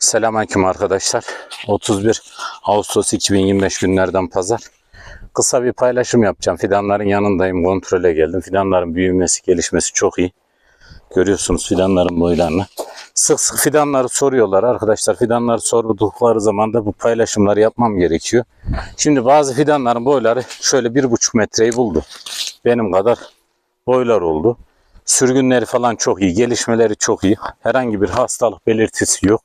Selamünaleyküm arkadaşlar. 31 Ağustos 2025 günlerden pazar. Kısa bir paylaşım yapacağım. Fidanların yanındayım. Kontrole geldim. Fidanların büyümesi, gelişmesi çok iyi. Görüyorsunuz fidanların boylarını. Sık sık fidanları soruyorlar arkadaşlar. Fidanları sordukları zaman da bu paylaşımları yapmam gerekiyor. Şimdi bazı fidanların boyları şöyle bir buçuk metreyi buldu. Benim kadar boylar oldu. Sürgünleri falan çok iyi, gelişmeleri çok iyi. Herhangi bir hastalık belirtisi yok.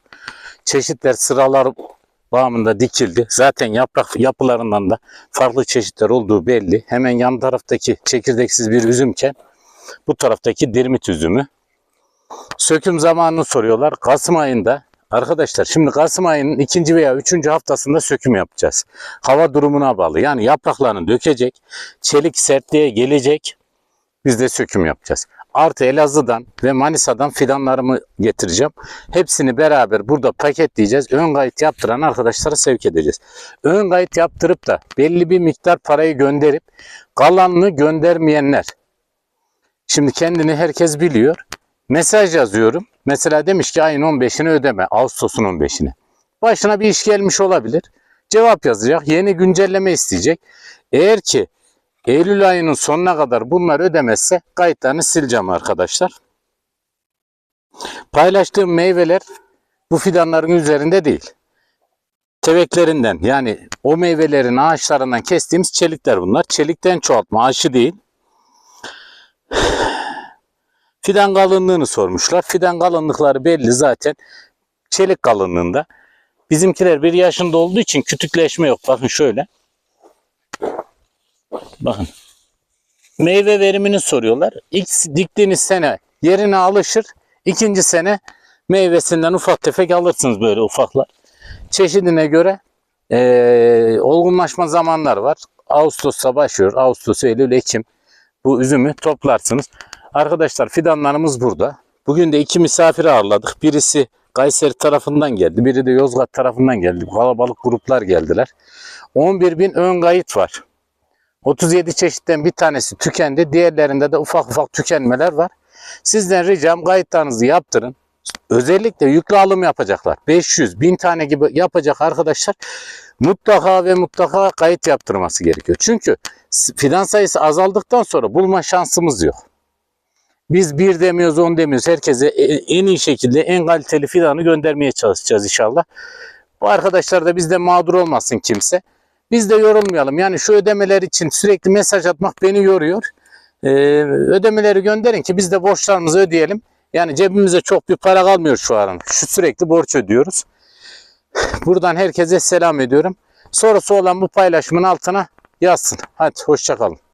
Çeşitler sıralar bağımında dikildi. Zaten yaprak yapılarından da farklı çeşitler olduğu belli. Hemen yan taraftaki çekirdeksiz bir üzümken bu taraftaki dirmit üzümü. Söküm zamanını soruyorlar. Kasım ayında arkadaşlar şimdi Kasım ayının ikinci veya üçüncü haftasında söküm yapacağız. Hava durumuna bağlı. Yani yapraklarını dökecek, çelik sertliğe gelecek. Biz de söküm yapacağız. Artı Elazığ'dan ve Manisa'dan fidanlarımı getireceğim. Hepsini beraber burada paketleyeceğiz. Ön kayıt yaptıran arkadaşlara sevk edeceğiz. Ön kayıt yaptırıp da belli bir miktar parayı gönderip kalanını göndermeyenler. Şimdi kendini herkes biliyor. Mesaj yazıyorum. Mesela demiş ki ayın 15'ini ödeme. Ağustos'un 15'ini. Başına bir iş gelmiş olabilir. Cevap yazacak. Yeni güncelleme isteyecek. Eğer ki Eylül ayının sonuna kadar bunlar ödemezse kayıtlarını sileceğim arkadaşlar. Paylaştığım meyveler bu fidanların üzerinde değil. Teveklerinden yani o meyvelerin ağaçlarından kestiğimiz çelikler bunlar. Çelikten çoğaltma aşı değil. Fidan kalınlığını sormuşlar. Fidan kalınlıkları belli zaten. Çelik kalınlığında. Bizimkiler bir yaşında olduğu için kütükleşme yok. Bakın şöyle. Bakın. Meyve verimini soruyorlar. İlk diktiğiniz sene yerine alışır. İkinci sene meyvesinden ufak tefek alırsınız böyle ufaklar. Çeşidine göre eee, olgunlaşma zamanlar var. Ağustos'ta başlıyor. Ağustos, Eylül, Ekim. Bu üzümü toplarsınız. Arkadaşlar fidanlarımız burada. Bugün de iki misafir ağırladık. Birisi Kayseri tarafından geldi. Biri de Yozgat tarafından geldi. Kalabalık gruplar geldiler. 11 bin ön kayıt var. 37 çeşitten bir tanesi tükendi. Diğerlerinde de ufak ufak tükenmeler var. Sizden ricam kayıtlarınızı yaptırın. Özellikle yüklü alım yapacaklar. 500, 1000 tane gibi yapacak arkadaşlar mutlaka ve mutlaka kayıt yaptırması gerekiyor. Çünkü fidan sayısı azaldıktan sonra bulma şansımız yok. Biz bir demiyoruz, on demiyoruz. Herkese e- en iyi şekilde en kaliteli fidanı göndermeye çalışacağız inşallah. Bu arkadaşlar da bizde mağdur olmasın kimse. Biz de yorulmayalım. Yani şu ödemeler için sürekli mesaj atmak beni yoruyor. Ee, ödemeleri gönderin ki biz de borçlarımızı ödeyelim. Yani cebimize çok bir para kalmıyor şu an. Şu sürekli borç ödüyoruz. Buradan herkese selam ediyorum. Sorusu olan bu paylaşımın altına yazsın. Hadi hoşçakalın.